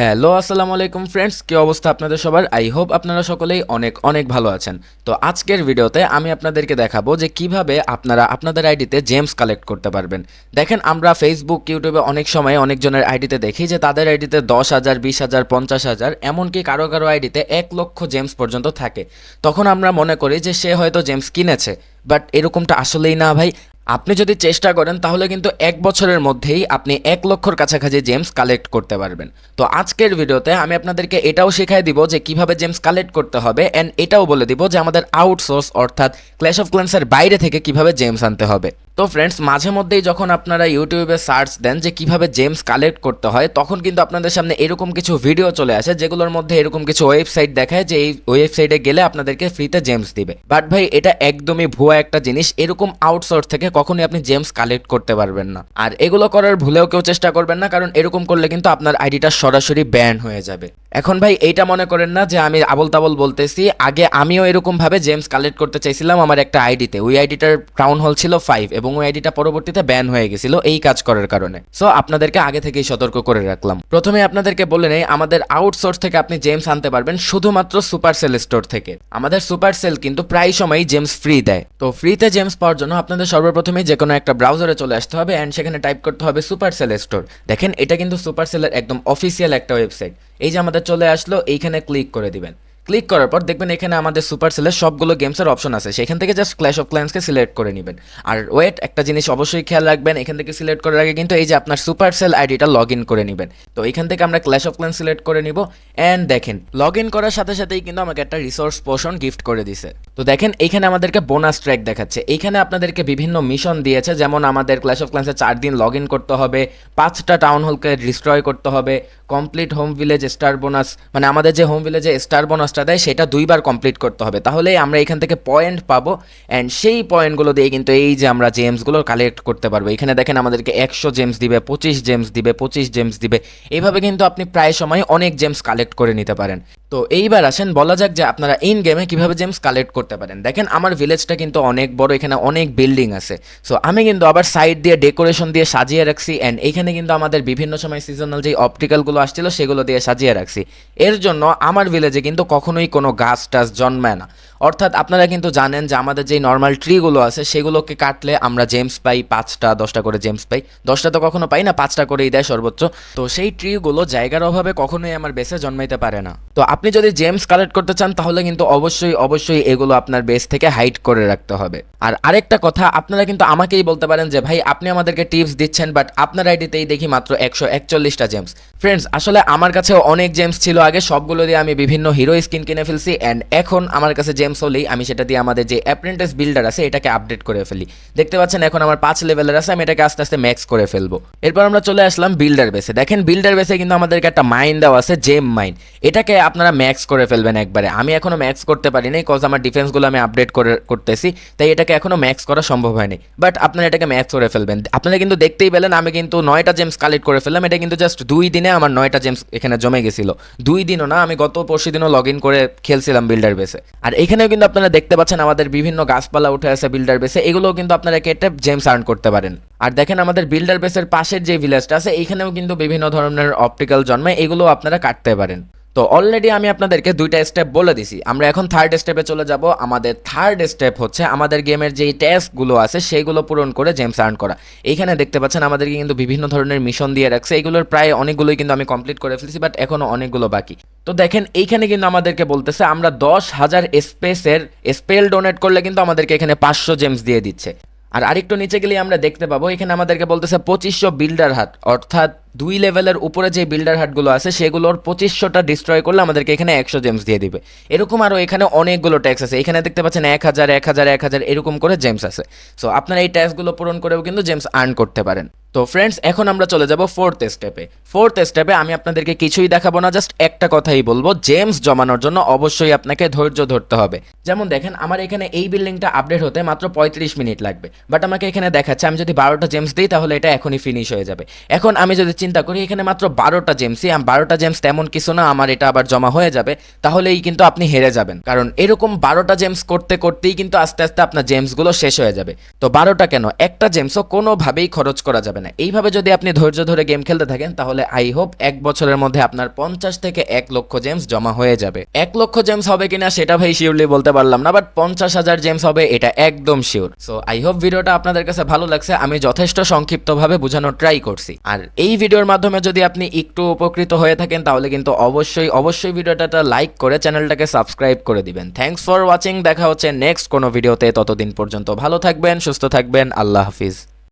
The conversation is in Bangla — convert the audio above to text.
হ্যালো, আসসালামু আলাইকুম ফ্রেন্ডস কি অবস্থা আপনাদের সবার? আই হোপ আপনারা সকলেই অনেক অনেক ভালো আছেন। তো আজকের ভিডিওতে আমি আপনাদেরকে দেখাবো যে কীভাবে আপনারা আপনাদের আইডিতে জেমস কালেক্ট করতে পারবেন। দেখেন, আমরা ফেসবুক ইউটিউবে অনেক সময় অনেকজনের আইডিতে দেখি যে তাদের আইডিতে দশ হাজার, বিশ হাজার, পঞ্চাশ হাজার, এমনকি কারও কারও আইডিতে এক লক্ষ জেমস পর্যন্ত থাকে। তখন আমরা মনে করি যে সে হয়তো জেমস কিনেছে বাট এরকমটা আসলেই না ভাই। আপনি যদি চেষ্টা করেন, তাহলে কিন্তু এক বছরের মধ্যেই আপনি এক লক্ষর কাছাকাছি জেমস কালেক্ট করতে পারবেন। তো আজকের ভিডিওতে আমি আপনাদেরকে এটাও শেখাই দিব যে কীভাবে জেমস কালেক্ট করতে হবে অ্যান্ড এটাও বলে দিব যে আমাদের আউটসোর্স অর্থাৎ ক্ল্যাশ অফ ক্ল্যান্সের বাইরে থেকে কীভাবে জেমস আনতে হবে। তো ফ্রেন্ডস মাঝে মধ্যেই যখন আপনারা ইউটিউবে সার্চ দেন যে কীভাবে জেমস কালেক্ট করতে হয়, তখন কিন্তু আপনাদের সামনে এরকম কিছু ভিডিও চলে আসে, যেগুলোর মধ্যে এরকম কিছু ওয়েবসাইট দেখায় যে এই ওয়েবসাইটে গেলে আপনাদেরকে ফ্রিতে জেমস দিবে। বাট ভাই, এটা একদমই ভুয়া একটা জিনিস, এরকম আউটসোর্স থেকে কখনোই আপনি জেমস কালেক্ট করতে পারবেন না। আর এগুলো করার ভুলেও কেউ চেষ্টা করবেন না, কারণ এরকম করলে কিন্তু আপনার আইডিটা সরাসরি ব্যান হয়ে যাবে। এখন ভাই, এইটা মনে করেন না যে আমি আবল তাবল বলতেছি, আগে আমিও এরকম ভাবে জেমস কালেক্ট করতে চাইছিলাম আমার একটা আইডিতে ওই আইডিটার ক্রাউন হল ছিল ফাইভ এবং ওই আইডিটা পরবর্তীতে ব্যান হয়ে গেছিল এই কাজ করার কারণে। সো আপনাদেরকে আগে থেকেই সতর্ক করে রাখলাম। প্রথমে আপনাদেরকে বলে নেই, আমাদের আউটসোর্স থেকে আপনি জেমস আনতে পারবেন শুধুমাত্র সুপার সেল স্টোর থেকে। আমাদের সুপার সেল কিন্তু প্রায় সময়ই জেমস ফ্রি দেয়। তো ফ্রিতে জেমস পাওয়ার জন্য আপনাদের সর্বপ্রথমে যে কোনো একটা ব্রাউজারে চলে আসতে হবে অ্যান্ড সেখানে টাইপ করতে হবে সুপার সেল স্টোর দেখেন, এটা কিন্তু সুপার সেলের একদম অফিসিয়াল একটা ওয়েবসাইট এই যে আমাদের চলে আসলো, এইখানে ক্লিক করে দিবেন। ক্লিক করার পর দেখবেন এখানে আমাদের সুপার সেলের সবগুলো গেমসের অপশন আছে। সেখান থেকে জাস্ট ক্ল্যাশ অফ ক্ল্যান্সকে সিলেক্ট করে নেবেন। আর ওয়েট একটা জিনিস অবশ্যই খেয়াল রাখবেন, এখান থেকে সিলেক্ট করার আগে কিন্তু এই যে আপনার সুপার সেল আইডিটা লগ ইন করে নেবেন। তো এখান থেকে আমরা ক্ল্যাশ অফ ক্ল্যান্স সিলেক্ট করে নিব। অ্যান্ড দেখেন লগ ইন করার সাথে সাথেই কিন্তু আমাকে একটা রিসোর্স পোর্শন গিফট করে দিছে। তো দেখেন, এখানে আমাদেরকে বোনাস ট্র্যাক দেখাচ্ছে। এইখানে আপনাদেরকে বিভিন্ন মিশন দিয়েছে। যেমন আমাদের ক্ল্যাশ অফ ক্ল্যান্সে চার দিন লগ ইন করতে হবে, পাঁচটা টাউন হলকে ডিস্ট্রয় করতে হবে complete home village star bonus মানে আমাদের যে হোম ভিলেজে স্টার বোনাসটা দেয়, সেটা দুইবার কমপ্লিট করতে হবে। তাহলে আমরা এখান থেকে পয়েন্ট পাবো অ্যান্ড সেই পয়েন্টগুলো দিয়ে কিন্তু এই যে আমরা জেমসগুলো কালেক্ট করতে পারব। এখানে দেখেন আমাদেরকে একশো জেমস দিবে, পঁচিশ জেমস দিবে, পঁচিশ জেমস দিবে। এইভাবে কিন্তু আপনি প্রায় সময় অনেক জেমস কালেক্ট করে নিতে পারেন। তো এইবার আসেন, বলা যাক যে আপনারা ইন গেমে কীভাবে জেমস কালেক্ট করতে পারেন। দেখেন, আমার ভিলেজটা কিন্তু অনেক বড়, এখানে অনেক বিল্ডিং আছে। সো আমি কিন্তু আবার সাইড দিয়ে ডেকোরেশন দিয়ে সাজিয়ে রাখছি অ্যান্ড এখানে কিন্তু আমাদের বিভিন্ন সময় সিজনাল যে অপটিক্যালগুলো আসছিল, সেগুলো দিয়ে সাজিয়ে রাখছি। এর জন্য আমার ভিলেজে কিন্তু কখনোই কোনো গাছ টাছ জন্মায় না। অর্থাৎ আপনারা কিন্তু জানেন যে আমাদের যে নর্মাল ট্রিগুলো আছে, সেগুলোকে কাটলে আমরা জেমস পাই পাঁচটা, দশটা করে জেমস পাই। দশটা তো কখনো পাই না, পাঁচটা করেই দেয় সর্বোচ্চ। তো সেই ট্রিগুলো জায়গার অভাবে কখনোই আমার বেসে জন্মাইতে পারে না। তো আপনি যদি জেমস কালেক্ট করতে চান, তাহলে কিন্তু অবশ্যই অবশ্যই এগুলো আপনার বেস থেকে হাইড করে রাখতে হবে। আর আরেকটা কথা, আপনারা কিন্তু আমাকেই বলতে পারেন যে, ভাই, আপনি আমাদেরকে টিপস দিচ্ছেন বাট আপনার আইডিতেই দেখি মাত্র একশো একচল্লিশটা জেমস ফ্রেন্ডস আসলে আমার কাছে অনেক জেমস ছিল আগে, সবগুলো দিয়ে আমি বিভিন্ন হিরো স্কিন কিনে ফেলছি অ্যান্ড এখন আমার কাছে জেমস হলেই আমি সেটা দিয়ে আমাদের যে অ্যাপ্রেন্টিস বিল্ডার আছে, এটাকে আপডেট করে ফেলি। দেখতে পাচ্ছেন এখন আমার পাঁচ লেভেলের আছে, আমি এটাকে আস্তে আস্তে ম্যাক্স করে ফেলব। এরপর আমরা চলে আসলাম বিল্ডার বেসে দেখেন বিল্ডার বেসে কিন্তু আমাদেরকে একটা মাইন দেওয়া আছে জেম মাইন এটাকে আপনারা ম্যাক্স করে ফেলবেন একবারে। আমি এখনও ম্যাক্স করতে পারিনি কজ আমার ডিফেন্সগুলো আমি আপডেট করে করতেছি, তাই এটাকে এখনও ম্যাক্স করা সম্ভব হয়নি। বাট আপনারা এটাকে ম্যাক্স করে ফেলবেন। আপনারা কিন্তু দেখতেই পেলেন, আমি কিন্তু নয়টা জেমস কালেক্ট করে ফেললাম। এটা কিন্তু জাস্ট দুই দিনে আমার নয়টা জেমস এখানে জমে গেছিল। দুই দিনও না, আমি গত পরশু দিনও লগ ইন করে খেলছিলাম বিল্ডার বেসে আর এখানেও কিন্তু আপনারা দেখতে পাচ্ছেন আমাদের বিভিন্ন গাছপালা উঠে আছে বিল্ডার বেসে এগুলোও কিন্তু আপনারা কেটে জেমস আর্ন করতে পারেন। আর দেখেন আমাদের বিল্ডার বেসের পাশের যে ভিলেজটা আছে এখানেও কিন্তু বিভিন্ন ধরনের অপটিক্যাল জন্মায়। এগুলো আপনারা কাটতে পারেন। তো অলরেডি আমি আপনাদেরকে দুইটা স্টেপ বলে দিছি। আমরা এখন থার্ড স্টেপে চলে যাব। আমাদের থার্ড স্টেপ হচ্ছে আমাদের গেমের যেই টাস্কগুলো আছে, সেইগুলো পূরণ করে জেমস আর্ন করা। এইখানে দেখতে পাচ্ছেন আমাদেরকে কিন্তু বিভিন্ন ধরনের মিশন দিয়ে রাখছে। এগুলোর প্রায় অনেকগুলোই কিন্তু আমি কমপ্লিট করে ফেলেছি বাট এখনও অনেকগুলো বাকি। তো দেখেন, এইখানে কিন্তু আমাদেরকে বলতেছে, আমরা দশ হাজার স্পেসের স্পেল ডোনেট করলে কিন্তু আমাদেরকে এখানে পাঁচশো জেমস দিয়ে দিচ্ছে। আর আরেকটু নিচে গেলে আমরা দেখতে পাবো, এখানে আমাদেরকে বলতেছে পঁচিশশো বিল্ডার হাট। অর্থাৎ দুই লেভেলের উপরে যে বিল্ডার হাটগুলো আছে, সেগুলোর পঁচিশশোটা ডিস্ট্রয় করলে আমাদেরকে এখানে একশো জেমস দিয়ে দিবে। এরকম আরও এখানে অনেকগুলো ট্যাক্স আছে, এখানে দেখতে পাচ্ছেন এক হাজার এক হাজার এক হাজার এরকম করে জেমস আছে। সো আপনারা এই ট্যাক্সগুলো পূরণ করেও কিন্তু জেমস আর্ন করতে পারেন। তো ফ্রেন্ডস এখন আমরা চলে যাব ফোর্থ স্টেপে ফোর্থ স্টেপে আমি আপনাদেরকে কিছুই দেখাবো না জাস্ট একটা কথাই বলব জেমস জমানোর জন্য অবশ্যই আপনাকে ধৈর্য ধরতে হবে। যেমন দেখেন, আমার এখানে এই বিল্ডিংটা আপডেট হতে মাত্র পঁয়ত্রিশ মিনিট লাগবে বাট আমাকে এখানে দেখাচ্ছে, আমি যদি বারোটা জেমস দিই, তাহলে এটা এখনই ফিনিশ হয়ে যাবে। এখন আমি যদি চিন্তা করি, এখানে মাত্র বারোটা জেমসই বারোটা জেমস তেমন কিছু না, আমার এটা আবার জমা হয়ে যাবে, তাহলেই কিন্তু আপনি হেরে যাবেন। কারণ এরকম বারোটা জেমস করতে করতেই কিন্তু আস্তে আস্তে আপনার জেমসগুলো শেষ হয়ে যাবে। তো বারোটা কেন? একটা জেমসও কোনোভাবেই খরচ করা যাবে না। না এইভাবে যদি আপনি ধৈর্য ধরে গেম খেলতে থাকেন, তাহলে আই হোপ এক বছরের মধ্যে আপনার পঞ্চাশ থেকে এক লক্ষ জেমস জমা হয়ে যাবে। এক লক্ষ জেমস হবে কিনা সেটা ভাই শিওরলি বলতে পারলাম না বাট পঞ্চাশ হাজার জেমস হবে এটা একদম শিওর সো আই হোপ ভিডিওটা আপনাদের কাছে ভালো লাগছে, আমি যথেষ্ট সংক্ষিপ্তভাবে বোঝানোর ট্রাই করছি। আর এই ভিডিওর মাধ্যমে যদি আপনি একটু উপকৃত হয়ে থাকেন, তাহলে কিন্তু অবশ্যই অবশ্যই ভিডিওটা লাইক করে চ্যানেলটাকে সাবস্ক্রাইব করে দিবেন। থ্যাংকস ফর ওয়াচিং দেখা হচ্ছে নেক্সট কোনো ভিডিওতে ততদিন পর্যন্ত ভালো থাকবেন, সুস্থ থাকবেন, আল্লাহ হাফিজ।